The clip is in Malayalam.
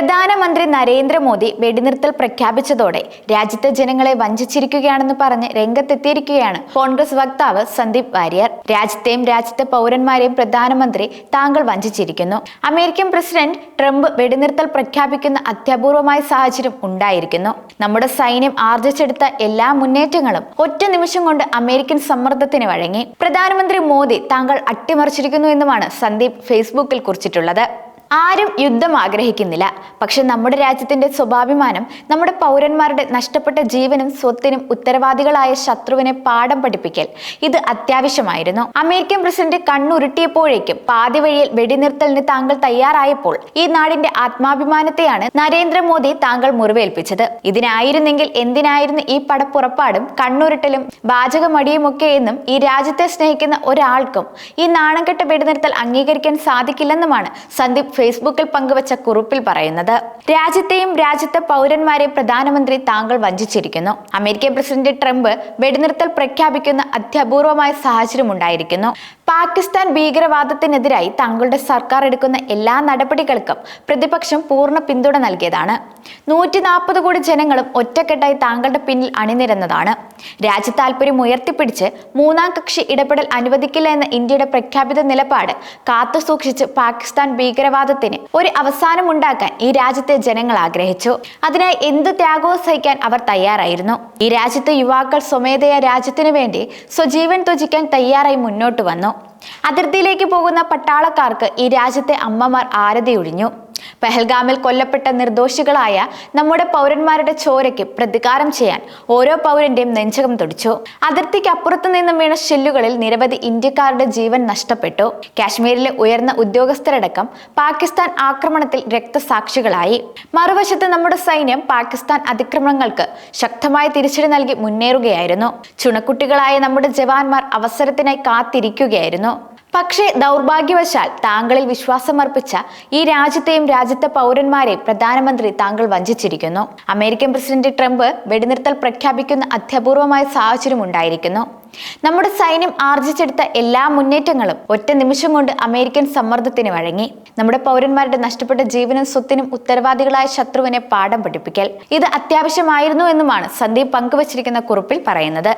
പ്രധാനമന്ത്രി നരേന്ദ്രമോദി വെടിനിർത്തൽ പ്രഖ്യാപിച്ചതോടെ രാജ്യത്തെ ജനങ്ങളെ വഞ്ചിച്ചിരിക്കുകയാണെന്ന് പറഞ്ഞ് രംഗത്തെത്തിയിരിക്കുകയാണ് കോൺഗ്രസ് വക്താവ് സന്ദീപ് വാര്യർ. രാജ്യത്തെയും രാജ്യത്തെ പൗരന്മാരെയും പ്രധാനമന്ത്രി താങ്കൾ വഞ്ചിച്ചിരിക്കുന്നു. അമേരിക്കൻ പ്രസിഡന്റ് ട്രംപ് വെടിനിർത്തൽ പ്രഖ്യാപിക്കുന്ന അത്യപൂർവമായ സാഹചര്യം ഉണ്ടായിരിക്കുന്നു. നമ്മുടെ സൈന്യം ആർജിച്ചെടുത്ത എല്ലാ മുന്നേറ്റങ്ങളും ഒറ്റ നിമിഷം കൊണ്ട് അമേരിക്കൻ സമ്മർദ്ദത്തിന് വഴങ്ങി. പ്രധാനമന്ത്രി മോദി താങ്കൾ അട്ടിമറിച്ചിരിക്കുന്നു എന്നുമാണ് സന്ദീപ് ഫേസ്ബുക്കിൽ കുറിച്ചിട്ടുള്ളത്. ആരും യുദ്ധം ആഗ്രഹിക്കുന്നില്ല. പക്ഷെ നമ്മുടെ രാജ്യത്തിന്റെ സ്വാഭിമാനം നമ്മുടെ പൗരന്മാരുടെ നഷ്ടപ്പെട്ട ജീവനും സ്വത്തിനും ഉത്തരവാദികളായ ശത്രുവിനെ പാഠം പഠിപ്പിക്കൽ ഇത് അത്യാവശ്യമായിരുന്നു. അമേരിക്കൻ പ്രസിഡന്റ് കണ്ണുരുട്ടിയപ്പോഴേക്കും പാതി വഴിയിൽ വെടിനിർത്തലിന് താങ്കൾ തയ്യാറായപ്പോൾ ഈ നാടിന്റെ ആത്മാഭിമാനത്തെയാണ് നരേന്ദ്രമോദി താങ്കൾ മുറിവേൽപ്പിച്ചത്. ഇതിനായിരുന്നെങ്കിൽ എന്തിനായിരുന്നു ഈ പടപ്പുറപ്പാടും കണ്ണുരുട്ടലും വാചകമടിയുമൊക്കെ എന്നും ഈ രാജ്യത്തെ സ്നേഹിക്കുന്ന ഒരാൾക്കും ഈ നാണംകെട്ട വെടിനിർത്തൽ അംഗീകരിക്കാൻ സാധിക്കില്ലെന്നുമാണ് സന്ദീപ് ഫേസ്ബുക്കിൽ പങ്കുവച്ച കുറിപ്പിൽ പറയുന്നത് രാജ്യത്തെയും രാജ്യത്തെ പൗരന്മാരെ പ്രധാനമന്ത്രി താങ്കൾ വഞ്ചിച്ചിരിക്കുന്നു. അമേരിക്കൻ പ്രസിഡന്റ് ട്രംപ് വെടിനിർത്തൽ പ്രഖ്യാപിക്കുന്ന അത്യപൂർവമായ സാഹചര്യം ഉണ്ടായിരിക്കുന്നു പാകിസ്ഥാൻ ഭീകരവാദത്തിനെതിരായി താങ്കളുടെ സർക്കാർ എടുക്കുന്ന എല്ലാ നടപടികൾക്കും പ്രതിപക്ഷം പൂർണ പിന്തുണ നൽകിയതാണ്. നൂറ്റി നാൽപ്പത് കോടി ജനങ്ങളും ഒറ്റക്കെട്ടായി താങ്കളുടെ പിന്നിൽ അണിനിരന്നതാണ്. രാജ്യ താല്പര്യം ഉയർത്തിപ്പിടിച്ച് മൂന്നാം കക്ഷി ഇടപെടൽ അനുവദിക്കില്ല എന്ന ഇന്ത്യയുടെ പ്രഖ്യാപിത നിലപാട് കാത്തുസൂക്ഷിച്ച് പാകിസ്ഥാൻ ഭീകരവാദത്തിന് ഒരു അവസാനം ഉണ്ടാക്കാൻ ഈ രാജ്യത്തെ ജനങ്ങൾ ആഗ്രഹിച്ചു. അതിനായി എന്ത് ത്യാഗവും സഹിക്കാൻ അവർ തയ്യാറായിരുന്നു. ഈ രാജ്യത്തെ യുവാക്കൾ സ്വമേധയ രാജ്യത്തിനു വേണ്ടി സ്വജീവൻ ത്വജിക്കാൻ തയ്യാറായി മുന്നോട്ട് വന്നു. അതിർത്തിയിലേക്ക് പോകുന്ന പട്ടാളക്കാർക്ക് ഈ രാജ്യത്തെ അമ്മമാർ ആരതിയൊഴിഞ്ഞു പെഹൽഗാമിൽ കൊല്ലപ്പെട്ട നിർദോഷികളായ നമ്മുടെ പൗരന്മാരുടെ ചോരയ്ക്ക് പ്രതികാരം ചെയ്യാൻ ഓരോ പൗരന്റെയും നെഞ്ചകം തുടിച്ചു. അതിർത്തിക്ക് അപ്പുറത്തു നിന്നും വീണ ഷെല്ലുകളിൽ നിരവധി ഇന്ത്യക്കാരുടെ ജീവൻ നഷ്ടപ്പെട്ടു. കാശ്മീരിലെ ഉയർന്ന ഉദ്യോഗസ്ഥരടക്കം പാകിസ്ഥാൻ ആക്രമണത്തിൽ രക്തസാക്ഷികളായി. മറുവശത്ത് നമ്മുടെ സൈന്യം പാകിസ്ഥാൻ അതിക്രമണങ്ങൾക്ക് ശക്തമായ തിരിച്ചടി നൽകി മുന്നേറുകയായിരുന്നു. ചുണക്കുട്ടികളായ നമ്മുടെ ജവാന്മാർ അവസരത്തിനായി കാത്തിരിക്കുകയായിരുന്നു. പക്ഷേ ദൗർഭാഗ്യവശാൽ താങ്കളിൽ വിശ്വാസമർപ്പിച്ച ഈ രാജ്യത്തെയും രാജ്യത്തെ പൗരന്മാരെയും പ്രധാനമന്ത്രി താങ്കൾ വഞ്ചിച്ചിരിക്കുന്നു. അമേരിക്കൻ പ്രസിഡന്റ് ട്രംപ് വെടിനിർത്തൽ പ്രഖ്യാപിക്കുന്ന അത്യപൂർവമായ സാഹചര്യം ഉണ്ടായിരിക്കുന്നു. നമ്മുടെ സൈന്യം ആർജിച്ചെടുത്ത എല്ലാ മുന്നേറ്റങ്ങളും ഒറ്റ നിമിഷം കൊണ്ട് അമേരിക്കൻ സമ്മർദ്ദത്തിന് വഴങ്ങി. നമ്മുടെ പൗരന്മാരുടെ നഷ്ടപ്പെട്ട ജീവനും സ്വത്തിനും ഉത്തരവാദികളായ ശത്രുവിനെ പാഠം പഠിപ്പിക്കൽ. ഇത് അത്യാവശ്യമായിരുന്നു എന്നുമാണ് സന്ദീപ് പങ്കുവച്ചിരിക്കുന്ന കുറിപ്പിൽ പറയുന്നത്.